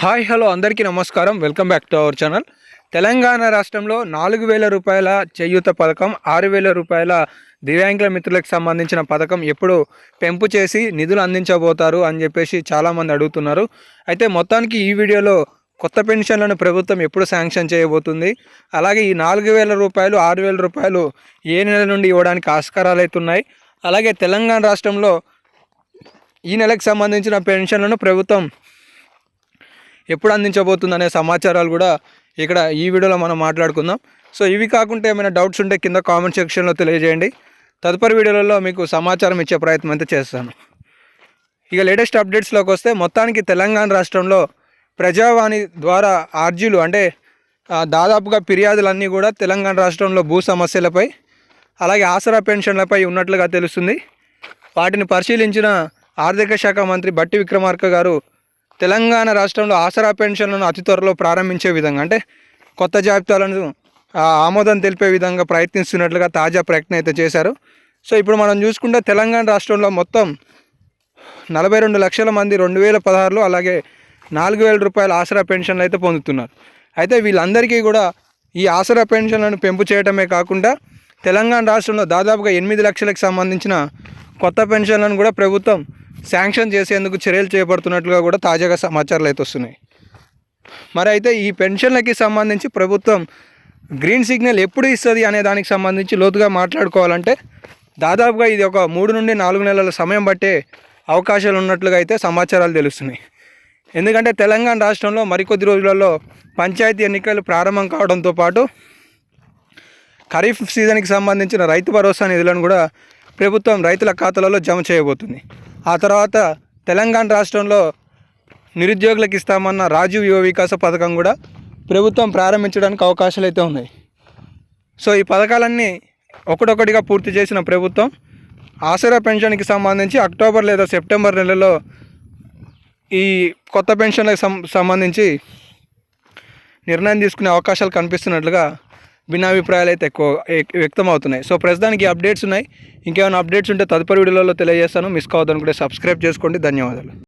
Hi hello అందరికీ నమస్కారం. Welcome back to our channel. Telangana రాష్ట్రంలో నాలుగు వేల రూపాయల చేయూత పథకం ఆరు వేల రూపాయల దివ్యాంగుల మిత్రులకు సంబంధించిన పథకం ఎప్పుడు పెంపు చేసి నిధులు అందించబోతారు అని చెప్పేసి చాలామంది అడుగుతున్నారు. అయితే మొత్తానికి ఈ వీడియోలో కొత్త పెన్షన్లను ప్రభుత్వం ఎప్పుడు శాంక్షన్ చేయబోతుంది? అలాగే ఈ నాలుగు వేల రూపాయలు ఆరు వేల రూపాయలు ఏ నెల నుండి ఇవ్వడానికి ఆస్కారాలు అవుతున్నాయి అలాగే తెలంగాణ రాష్ట్రంలో ఈ నెలకు సంబంధించిన పెన్షన్లను ప్రభుత్వం ఎప్పుడు అందించబోతుందనే సమాచారాలు కూడా ఇక్కడ ఈ వీడియోలో మనం మాట్లాడుకుందాం. సో ఇవి కాకుండా ఏమైనా డౌట్స్ ఉంటే కింద కామెంట్ సెక్షన్లో తెలియజేయండి. తదుపరి వీడియోలలో మీకు సమాచారం ఇచ్చే ప్రయత్నం అయితే చేస్తాను. ఇక లేటెస్ట్ అప్డేట్స్లోకి వస్తే మొత్తానికి తెలంగాణ రాష్ట్రంలో ప్రజావాణి ద్వారా ఆర్జీలు అంటే దాదాపుగా ఫిర్యాదులన్నీ కూడా తెలంగాణ రాష్ట్రంలో భూ సమస్యలపై అలాగే ఆసరా పెన్షన్లపై ఉన్నట్లుగా తెలుస్తుంది. వాటిని పరిశీలించిన ఆర్థిక శాఖ మంత్రి బట్టి విక్రమార్క గారు తెలంగాణ రాష్ట్రంలో ఆసరా పెన్షన్లను అతి త్వరలో ప్రారంభించే విధంగా అంటే కొత్త జాబితాలను ఆమోదం తెలిపే విధంగా ప్రయత్నిస్తున్నట్లుగా తాజా ప్రకటన అయితే చేశారు. సో ఇప్పుడు మనం చూసుకుంటే తెలంగాణ రాష్ట్రంలో మొత్తం నలభై రెండు లక్షల మంది రెండు వేల పదహారులో అలాగే నాలుగు వేల రూపాయల ఆసరా పెన్షన్లు అయితే పొందుతున్నారు. అయితే వీళ్ళందరికీ కూడా ఈ ఆసరా పెన్షన్లను పెంపు చేయటమే కాకుండా తెలంగాణ రాష్ట్రంలో దాదాపుగా ఎనిమిది లక్షలకు సంబంధించిన కొత్త పెన్షన్లను కూడా ప్రభుత్వం శాంక్షన్ చేసేందుకు చర్యలు చేపడుతున్నట్లుగా కూడా తాజాగా సమాచారాలు అయితే వస్తున్నాయి. మరి అయితే ఈ పెన్షన్లకి సంబంధించి ప్రభుత్వం గ్రీన్ సిగ్నల్ ఎప్పుడు ఇస్తుంది అనే దానికి సంబంధించి లోతుగా మాట్లాడుకోవాలంటే దాదాపుగా ఇది ఒక మూడు నుండి నాలుగు నెలల సమయం బట్టే అవకాశాలు ఉన్నట్లుగా అయితే సమాచారాలు తెలుస్తున్నాయి. ఎందుకంటే తెలంగాణ రాష్ట్రంలో మరికొద్ది రోజులలో పంచాయతీ ఎన్నికలు ప్రారంభం కావడంతో పాటు ఖరీఫ్ సీజన్కి సంబంధించిన రైతు భరోసా నిధులను కూడా ప్రభుత్వం రైతుల ఖాతాలలో జమ చేయబోతుంది. ఆ తర్వాత తెలంగాణ రాష్ట్రంలో నిరుద్యోగులకు ఇస్తామన్న రాజీవ్ యువ వికాస పథకం కూడా ప్రభుత్వం ప్రారంభించడానికి అవకాశాలు అయితే ఉన్నాయి. సో ఈ పథకాలన్నీ ఒకటొకటిగా పూర్తి చేసిన ప్రభుత్వం ఆసరా పెన్షన్కి సంబంధించి అక్టోబర్ లేదా సెప్టెంబర్ నెలలో ఈ కొత్త పెన్షన్లకు సం సంబంధించి నిర్ణయం తీసుకునే అవకాశాలు కనిపిస్తున్నట్లుగా భిన్నాభిప్రాయాలు అయితే ఎక్కువ వ్యక్తం అవుతున్నాయి సో ప్రస్తుతానికి అప్డేట్స్ ఉన్నాయి. ఇంకేమైనా అప్డేట్స్ ఉంటే తదుపరి వీడియోలలో తెలియజేస్తాను. మిస్ కావద్దనుకుంటే సబ్స్క్రైబ్ చేసుకోండి. ధన్యవాదాలు.